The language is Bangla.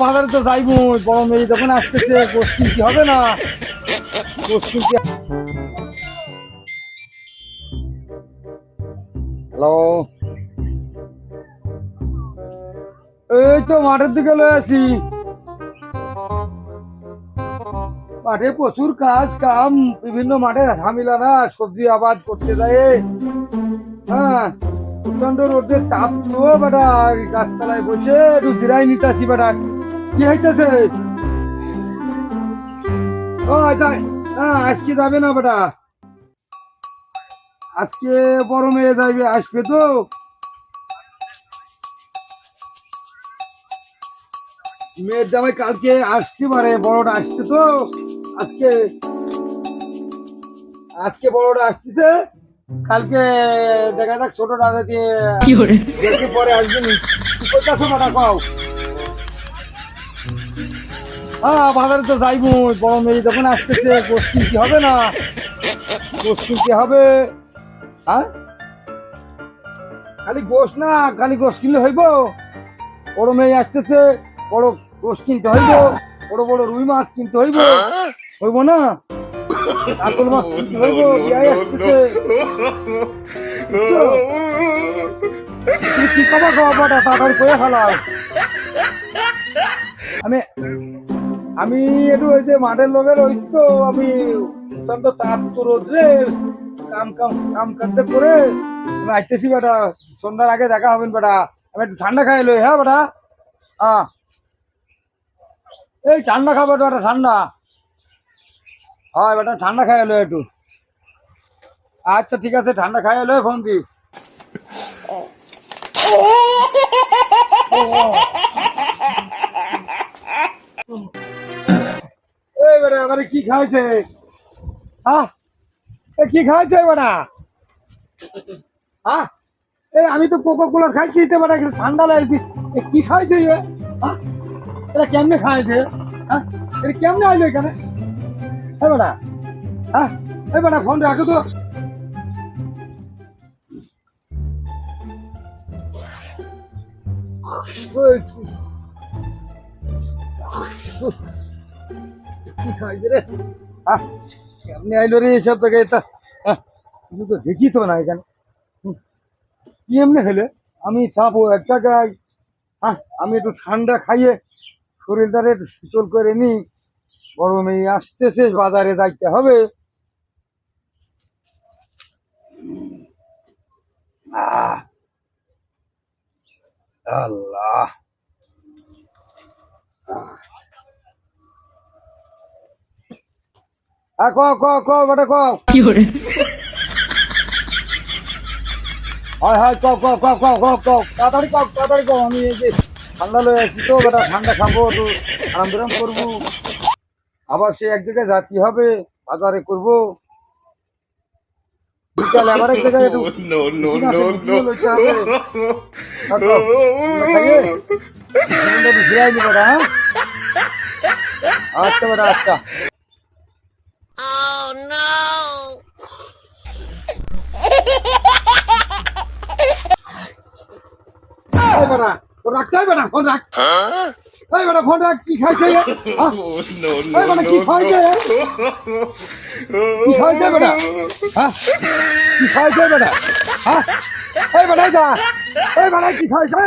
বাজারে তো বড় মেয়ে আসতেছে গোষ্ঠী কি হবে না? গোষ্ঠী কি হ্যালো এই তো মাঠের দিকে লয়ে আসি। মাঠে প্রচুর কাজ, কাম, বিভিন্ন মাঠে ঝামেলা না সবজি আবাদ করতে যায়। হ্যাঁ প্রচণ্ড রোদের তাপ তো বেটা গাছতলায় বসে একটু জিরাই নিতাছি বেটা। কি হইতেছে? ও হ্যাঁ আজকে যাবে না বেটা। আজকে বড় মেয়ে যাইবে, আসবে তো। মেয়ের জামাই কালকে আসতে পারে, বড়টা আসছে তো। আজকে আজকে বড়টা আসতেছে কালকে দেখা যাক ছোটটা দিয়ে 有人，দেখি পরে আসবেনি। কোথাছো মাটা কও? হ্যাঁ বাজারে তো যাইবো বড় মেয়ে যখন আসতেছে গোষ্ঠী কি হবে না? গোষ্ঠী কি হবে? হ্যাঁ? খালি গোশ না খালি গোশ কিনলে হইব? বড় মেয়ে আসতেছে বড় গোশ কিনতে হইব। বড় বড় রুই মাছ কিনতে হইব। হইব না? কাতল মাছ কিনতে হইব, বিয়াই আসতেছে। কি কবা কবা বাটা তাড়াতাড়ি করে ফেলাও আমি আমি একটু ওই যে মাঠের লোকের রয়েছি তো, আমি প্রচণ্ড তাপ তো রোদ্রে কাম কাম কাম কাজে করে আমি আসতেছি বেটা। সন্ধ্যার আগে দেখা হবেন বেটা। আমি একটু ঠান্ডা খাই লই হ্যাঁ বেটা? হ্যাঁ এই ঠান্ডা খাব বেটা ঠান্ডা। হয় বেটা, ঠান্ডা খাই এলো একটু। আচ্ছা ঠিক আছে, ঠান্ডা খাই এলো ফোন দি এই বেটা, এবারে কি খাইছে? হ্যাঁ কি খাইছে বেটা? হ্যাঁ আমি তো কোকো কোলা খাইছি তো বেটা একটু ঠান্ডা লাগছে। কি খাইছে হ্যাঁ এটা কেমনে খাইছে হ্যাঁ? এটা কেমনে আইলো এখানে? হ্যাঁ বেটা হ্যাঁ? এই বেটা, ফোন রাখো তো। খাইছে রে? কেমনে আইলো রে এটা তো দেখি তো না এখানে। কি এমনি হলে আমি চাপো, এক জায়গায় হ্যাঁ? আমি একটু ঠান্ডা খাইয়ে শরীরটারে একটু শীতল করে নি গরমে আসতেছে বাজারে যাইতে হবে। আল্লাহ! আহ, ক ক ক বেটা ক 有人，হয় হয় ক ক ক ক ক ক তাড়াতাড়ি ক তাড়াতাড়ি ক আমি এই যে ঠান্ডা লয়ে আসছি তো বেটা ঠান্ডা খাব একটু আরাম বিরাম করব। আবার সে এক জায়গায় যাতে হবে? বাজারে করব। বিকালে আবার এক জায়গায় একটু ঘুরাই না? আচ্ছা বেটা আচ্ছা। বেটা, ফোন রাখতে হবে না ফোন রাখ। এই বেটা ফোন রাখ কি খাইছে? হ্যাঁ? এই বেটা কি খাইছে কি খাইছে বেটা? হ্যাঁ? কি খাইছে বেটা? হ্যাঁ? এই বেটা যা। এই বেটা কি খাইছে?